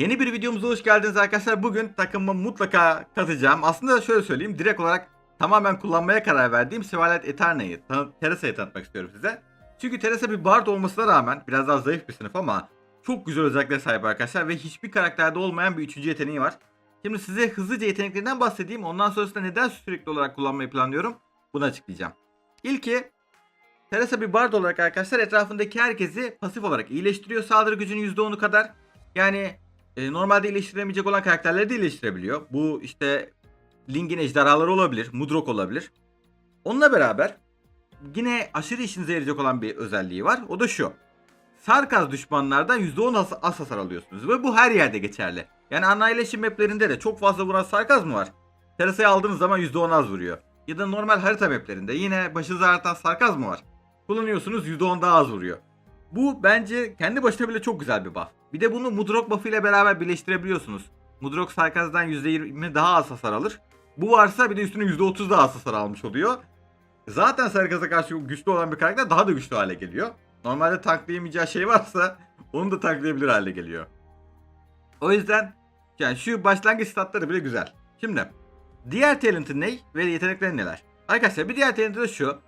Yeni bir videomuza hoş geldiniz arkadaşlar. Bugün takımımı mutlaka katacağım. Aslında şöyle söyleyeyim. Direkt olarak tamamen kullanmaya karar verdiğim Sivalet Eterna'yı, tan- Teresa'yı tanıtmak istiyorum size. Çünkü Teresa bir bard olmasına rağmen biraz daha zayıf bir sınıf ama çok güzel özelliklere sahip arkadaşlar ve hiçbir karakterde olmayan bir üçüncü yeteneği var. Şimdi size hızlıca yeteneklerinden bahsedeyim. Ondan sonrasında neden sürekli olarak kullanmayı planlıyorum bunu açıklayacağım. İlki Teresa bir bard olarak arkadaşlar etrafındaki herkesi pasif olarak iyileştiriyor. Saldırı gücünün %10'u kadar. Yani e, normalde iyileştiremeyecek olan karakterleri de iyileştirebiliyor. Bu işte Ling'in ejderhaları olabilir, Mudrok olabilir. Onunla beraber yine aşırı işinize yarayacak olan bir özelliği var. O da şu. Sarkaz düşmanlardan %10 as, as hasar alıyorsunuz ve bu her yerde geçerli. Yani Annihilation maplerinde de çok fazla vuran sarkaz mı var? Teresa'yı aldığınız zaman %10 az vuruyor. Ya da normal harita maplerinde yine başınızı ağrıtan sarkaz mı var? Kullanıyorsunuz %10 daha az vuruyor. Bu bence kendi başına bile çok güzel bir buff. Bir de bunu Mudrok buff ile beraber birleştirebiliyorsunuz. Mudrok sarkazdan %20 daha az hasar alır. Bu varsa bir de üstüne %30 daha az hasar almış oluyor. Zaten sarkaza karşı güçlü olan bir karakter daha da güçlü hale geliyor. Normalde tanklayamayacağı şey varsa onu da tanklayabilir hale geliyor. O yüzden yani şu başlangıç statları bile güzel. Şimdi diğer talent'ı ne ve yetenekleri neler? Arkadaşlar bir diğer talent'ı da şu.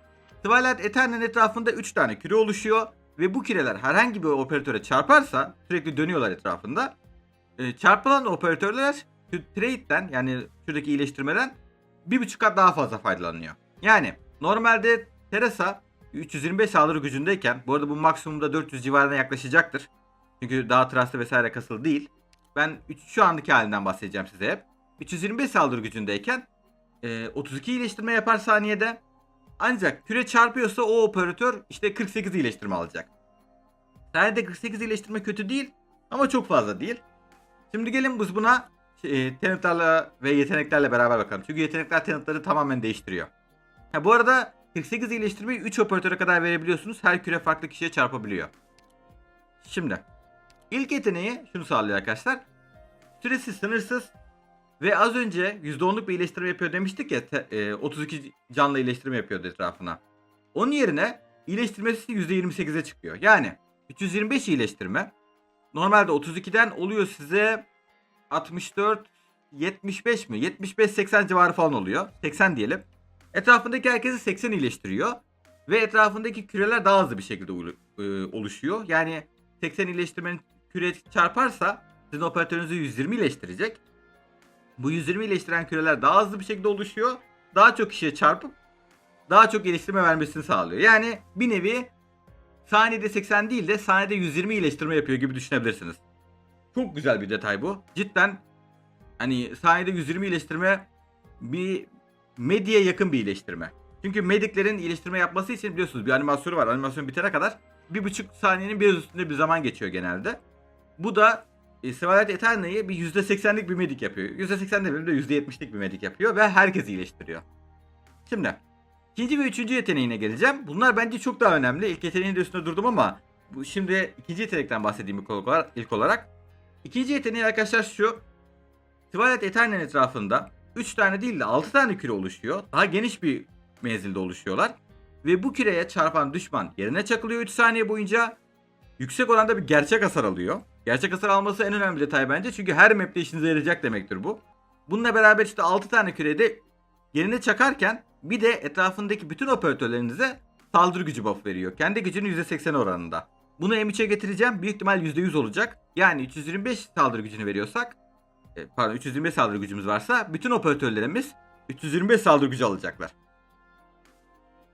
Twilight Eternal'in etrafında 3 tane küre oluşuyor ve bu küreler herhangi bir operatöre çarparsa sürekli dönüyorlar etrafında. E, çarpılan operatörler şu trade'den yani şuradaki iyileştirmeden bir buçuk kat daha fazla faydalanıyor. Yani normalde Teresa 325 saldırı gücündeyken bu arada bu maksimumda 400 civarına yaklaşacaktır. Çünkü daha trust'ı vesaire kasılı değil. Ben şu andaki halinden bahsedeceğim size hep. 325 saldırı gücündeyken e, 32 iyileştirme yapar saniyede. Ancak küre çarpıyorsa o operatör işte 48 iyileştirme alacak. Sadece 48 iyileştirme kötü değil ama çok fazla değil. Şimdi gelin biz buna e, talentlarla ve yeteneklerle beraber bakalım. Çünkü yetenekler talentları tamamen değiştiriyor. Ha, bu arada 48 iyileştirmeyi 3 operatöre kadar verebiliyorsunuz. Her küre farklı kişiye çarpabiliyor. Şimdi ilk yeteneği şunu sağlıyor arkadaşlar. Süresi sınırsız ve az önce %10'luk bir iyileştirme yapıyor demiştik ya te- e, 32 canlı iyileştirme yapıyordu etrafına. Onun yerine iyileştirmesi %28'e çıkıyor. Yani 325 iyileştirme normalde 32'den oluyor size 64 75 mi? 75-80 civarı falan oluyor. 80 diyelim. Etrafındaki herkesi 80 iyileştiriyor. Ve etrafındaki küreler daha hızlı bir şekilde e, oluşuyor. Yani 80 iyileştirmenin küre çarparsa sizin operatörünüzü 120 iyileştirecek. Bu 120 iyileştiren küreler daha hızlı bir şekilde oluşuyor. Daha çok kişiye çarpıp daha çok iyileştirme vermesini sağlıyor. Yani bir nevi saniyede 80 değil de saniyede 120 iyileştirme yapıyor gibi düşünebilirsiniz. Çok güzel bir detay bu. Cidden hani saniyede 120 iyileştirme bir medyaya yakın bir iyileştirme. Çünkü mediklerin iyileştirme yapması için biliyorsunuz bir animasyonu var. Animasyon bitene kadar bir buçuk saniyenin biraz üstünde bir zaman geçiyor genelde. Bu da Sivalet Eterna'yı bir %80'lik bir medik yapıyor. %80 demeyeyim de %70'lik bir medik yapıyor ve herkes iyileştiriyor. Şimdi ikinci ve üçüncü yeteneğine geleceğim. Bunlar bence çok daha önemli. İlk yeteneğin de üstünde durdum ama bu şimdi ikinci yetenekten bahsedeyim ilk olarak. ilk olarak. İkinci yeteneği arkadaşlar şu. Twilight Eternal'in etrafında 3 tane değil de 6 tane küre oluşuyor. Daha geniş bir menzilde oluşuyorlar. Ve bu küreye çarpan düşman yerine çakılıyor 3 saniye boyunca. Yüksek oranda bir gerçek hasar alıyor. Gerçek hasar alması en önemli detay bence. Çünkü her map'te işinize yarayacak demektir bu. Bununla beraber işte 6 tane kürede yerine çakarken bir de etrafındaki bütün operatörlerinize saldırı gücü buff veriyor. Kendi gücünün %80 oranında. Bunu M3'e getireceğim. Büyük ihtimal %100 olacak. Yani 325 saldırı gücünü veriyorsak e, pardon 325 saldırı gücümüz varsa bütün operatörlerimiz 325 saldırı gücü alacaklar.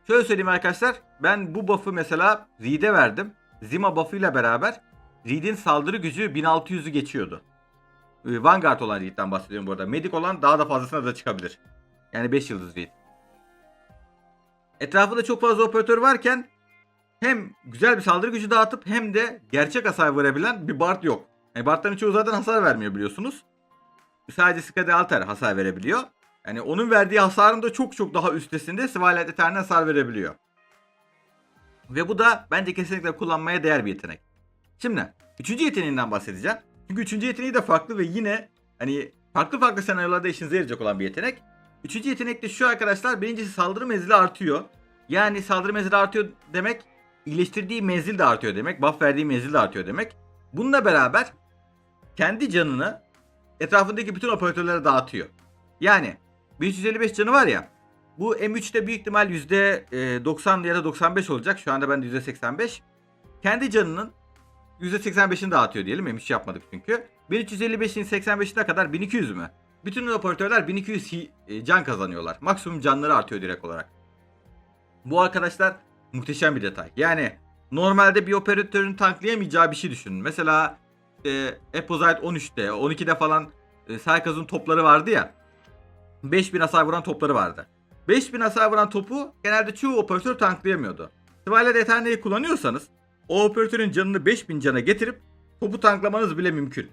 Şöyle söyleyeyim arkadaşlar. Ben bu buff'ı mesela Reed'e verdim. Zima buff'ıyla beraber Reed'in saldırı gücü 1600'ü geçiyordu. Ee, Vanguard olan Reed'den bahsediyorum bu arada. Medic olan daha da fazlasına da çıkabilir. Yani 5 yıldız Reed. Etrafında çok fazla operatör varken hem güzel bir saldırı gücü dağıtıp hem de gerçek hasar verebilen bir Bard yok. Yani Bard'ların çoğu zaten hasar vermiyor biliyorsunuz. Sadece Skadi Alter hasar verebiliyor. Yani onun verdiği hasarın da çok çok daha üstesinde Svalet Eternal hasar verebiliyor. Ve bu da bence kesinlikle kullanmaya değer bir yetenek. Şimdi üçüncü yeteneğinden bahsedeceğim. Çünkü üçüncü yeteneği de farklı ve yine hani farklı farklı senaryolarda işinize yarayacak olan bir yetenek. Üçüncü yetenek de şu arkadaşlar. Birincisi saldırı menzili artıyor. Yani saldırı menzili artıyor demek iyileştirdiği menzil de artıyor demek. Buff verdiği menzil de artıyor demek. Bununla beraber kendi canını etrafındaki bütün operatörlere dağıtıyor. Yani 1355 canı var ya bu M3'te büyük ihtimal %90 ya da 95 olacak. Şu anda ben de %85. Kendi canının %85'ini dağıtıyor diyelim. M3 yapmadık çünkü. 1355'in 85'ine kadar 1200 mü? Bütün operatörler 1200 hi- e, can kazanıyorlar. Maksimum canları artıyor direkt olarak. Bu arkadaşlar muhteşem bir detay. Yani normalde bir operatörün tanklayamayacağı bir şey düşünün. Mesela e, Epozite 13'te, 12'de falan e, Saykaz'ın topları vardı ya. 5000 hasar vuran topları vardı. 5000 hasar vuran topu genelde çoğu operatör tanklayamıyordu. Twilight Eternity'yi kullanıyorsanız o operatörün canını 5000 cana getirip topu tanklamanız bile mümkün.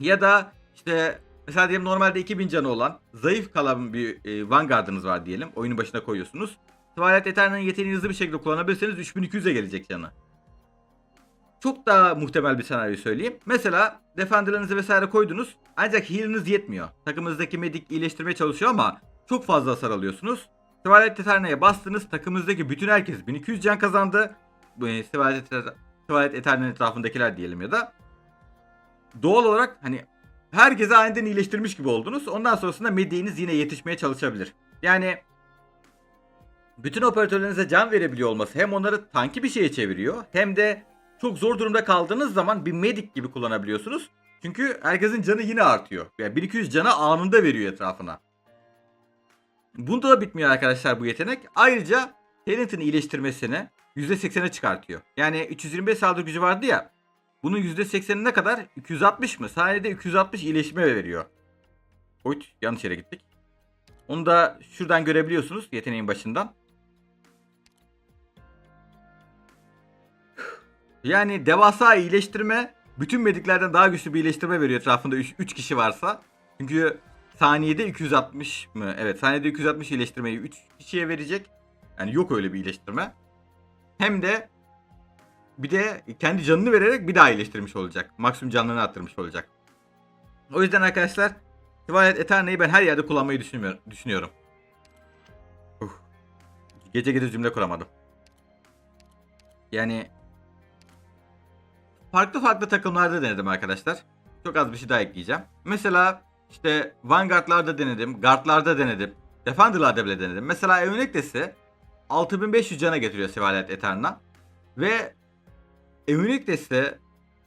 Ya da işte mesela diyelim normalde 2000 canı olan zayıf kalan bir e, Vanguard'ınız var diyelim. Oyunun başına koyuyorsunuz. Twilight Eternity'nin yeteneğini hızlı bir şekilde kullanabilirseniz 3200'e gelecek canı. Çok daha muhtemel bir senaryo söyleyeyim. Mesela Defender'ınızı vesaire koydunuz. Ancak heal'ınız yetmiyor. Takımınızdaki medik iyileştirmeye çalışıyor ama çok fazla hasar alıyorsunuz. Twilight Eternity'ye bastınız. Takımınızdaki bütün herkes 1200 can kazandı. E, Twilight, Eter- Twilight Eternity'nin etrafındakiler diyelim ya da. Doğal olarak hani herkese aniden iyileştirmiş gibi oldunuz. Ondan sonrasında mediğiniz yine yetişmeye çalışabilir. Yani bütün operatörlerinize can verebiliyor olması hem onları tanki bir şeye çeviriyor hem de çok zor durumda kaldığınız zaman bir medik gibi kullanabiliyorsunuz. Çünkü herkesin canı yine artıyor. Yani 1200 cana anında veriyor etrafına. Bunda da bitmiyor arkadaşlar bu yetenek. Ayrıca Talent'ın iyileştirmesini %80'e çıkartıyor. Yani 325 saldırı gücü vardı ya. Bunun %80'ine kadar 260 mı? Saniyede 260 iyileşme veriyor. Oyt yanlış yere gittik. Onu da şuradan görebiliyorsunuz yeteneğin başından. Yani devasa iyileştirme bütün mediklerden daha güçlü bir iyileştirme veriyor etrafında 3 kişi varsa. Çünkü saniyede 260 mı? Evet saniyede 260 iyileştirmeyi 3 kişiye verecek. Yani yok öyle bir iyileştirme. Hem de bir de kendi canını vererek bir daha iyileştirmiş olacak. Maksimum canlarını arttırmış olacak. O yüzden arkadaşlar Twilight Eternity'yi ben her yerde kullanmayı düşünüyorum. Uf. Gece gece cümle kuramadım. Yani farklı farklı takımlarda denedim arkadaşlar. Çok az bir şey daha ekleyeceğim. Mesela işte Vanguard'larda denedim, Guard'larda denedim, Defender'larda bile denedim. Mesela Eunectes'i 6500 cana getiriyor Twilight Eterna. Ve Eunectes'te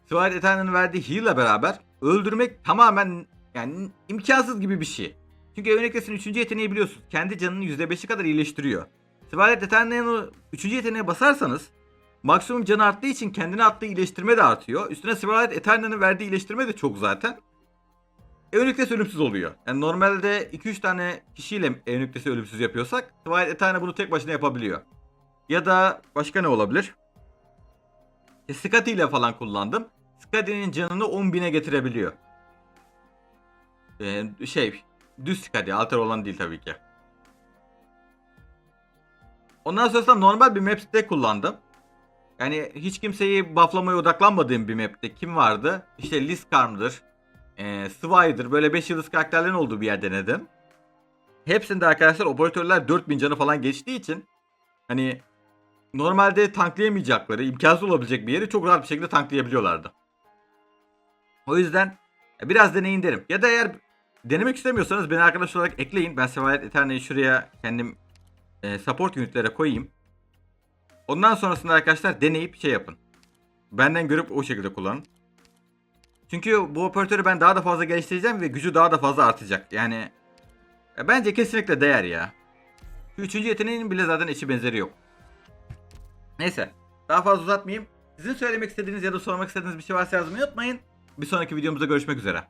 Twilight Eterna'nın verdiği heal'la beraber öldürmek tamamen yani imkansız gibi bir şey. Çünkü Eunectes'in 3. yeteneği biliyorsunuz. Kendi canının %5'i kadar iyileştiriyor. Twilight Eterna'nın 3. yeteneğe basarsanız maksimum canı arttığı için kendine attığı iyileştirme de artıyor. Üstüne Twilight Eterna'nın verdiği iyileştirme de çok zaten. Eunectes ölümsüz oluyor. Yani normalde 2-3 tane kişiyle Eunectes'i ölümsüz yapıyorsak Twilight Eterna bunu tek başına yapabiliyor. Ya da başka ne olabilir? E, Skadi ile falan kullandım. Skadi'nin canını 10.000'e getirebiliyor. Ee, şey düz Skadi alter olan değil tabii ki. Ondan sonrasında normal bir map'te kullandım. Yani hiç kimseyi bufflamaya odaklanmadığım bir map'te kim vardı? İşte Liskarm'dır, e, Swy'dır böyle 5 yıldız karakterlerin olduğu bir yer denedim. Hepsinde arkadaşlar operatörler 4000 canı falan geçtiği için hani normalde tanklayamayacakları, imkansız olabilecek bir yeri çok rahat bir şekilde tanklayabiliyorlardı. O yüzden e, biraz deneyin derim. Ya da eğer denemek istemiyorsanız beni arkadaş olarak ekleyin. Ben Sevalet Eterna'yı şuraya kendim e, support unitlere koyayım. Ondan sonrasında arkadaşlar deneyip şey yapın. Benden görüp o şekilde kullanın. Çünkü bu operatörü ben daha da fazla geliştireceğim ve gücü daha da fazla artacak. Yani e, bence kesinlikle değer ya. Şu üçüncü yeteneğinin bile zaten eşi benzeri yok. Neyse. Daha fazla uzatmayayım. Sizin söylemek istediğiniz ya da sormak istediğiniz bir şey varsa yazmayı unutmayın. Bir sonraki videomuzda görüşmek üzere.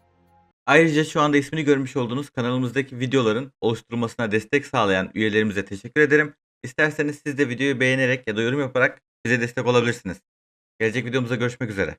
Ayrıca şu anda ismini görmüş olduğunuz kanalımızdaki videoların oluşturulmasına destek sağlayan üyelerimize teşekkür ederim. İsterseniz siz de videoyu beğenerek ya da yorum yaparak bize destek olabilirsiniz. Gelecek videomuzda görüşmek üzere.